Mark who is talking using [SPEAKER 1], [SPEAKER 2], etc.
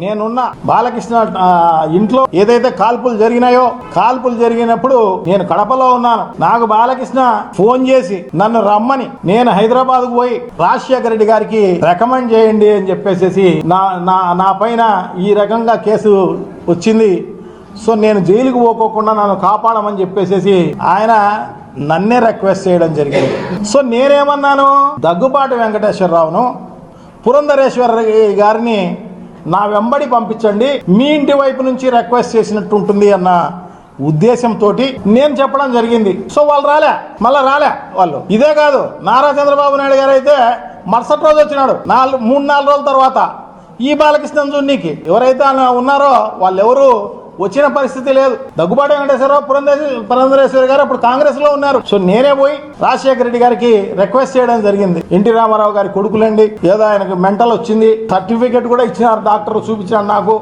[SPEAKER 1] నేనున్న బాలకృష్ణ ఇంట్లో ఏదైతే కాల్పులు జరిగినాయో కాల్పులు జరిగినప్పుడు నేను కడపలో ఉన్నాను. నాకు బాలకృష్ణ ఫోన్ చేసి నన్ను రమ్మని నేను హైదరాబాద్కు పోయి రాజశేఖర రెడ్డి గారికి రికమెండ్ చేయండి అని చెప్పేసి నా నా నా పైన ఈ రకంగా కేసు వచ్చింది. సో నేను జైలుకు పోకోకుండా నన్ను కాపాడమని చెప్పేసి ఆయన నన్నే రిక్వెస్ట్ చేయడం జరిగింది. సో నేనేమన్నాను? దగ్గుబాటి వెంకటేశ్వరరావును పురంధరేశ్వర గారిని నా వెంబడి పంపించండి. మీ ఇంటి వైపు నుంచి రిక్వెస్ట్ చేసినట్టు ఉంటుంది అన్న ఉద్దేశంతో నేను చెప్పడం జరిగింది. సో వాళ్ళు రాలే. మళ్ళా రాలే వాళ్ళు. ఇదే కాదు నారా చంద్రబాబు నాయుడు గారు అయితే మరుసటి రోజు వచ్చినాడు. నాలుగు మూడు నాలుగు రోజుల తర్వాత. ఈ బాలకృష్ణ జున్నికి ఎవరైతే ఆయన ఉన్నారో వాళ్ళు ఎవరు వచ్చిన పరిస్థితి లేదు. దగ్గుబాటి వెంకటేశ్వరరావు పురంధేశ్వరి పురంధరేశ్వరి గారు అప్పుడు కాంగ్రెస్లో ఉన్నారు. సో నేనే పోయి రాజశేఖర రెడ్డి గారికి రిక్వెస్ట్ చేయడం జరిగింది. ఎన్టీ రామారావు గారి కొడుకులండి. ఏదో ఆయనకు మెంటల్ వచ్చింది. సర్టిఫికేట్ కూడా ఇచ్చినారు డాక్టర్ చూపించాడు నాకు.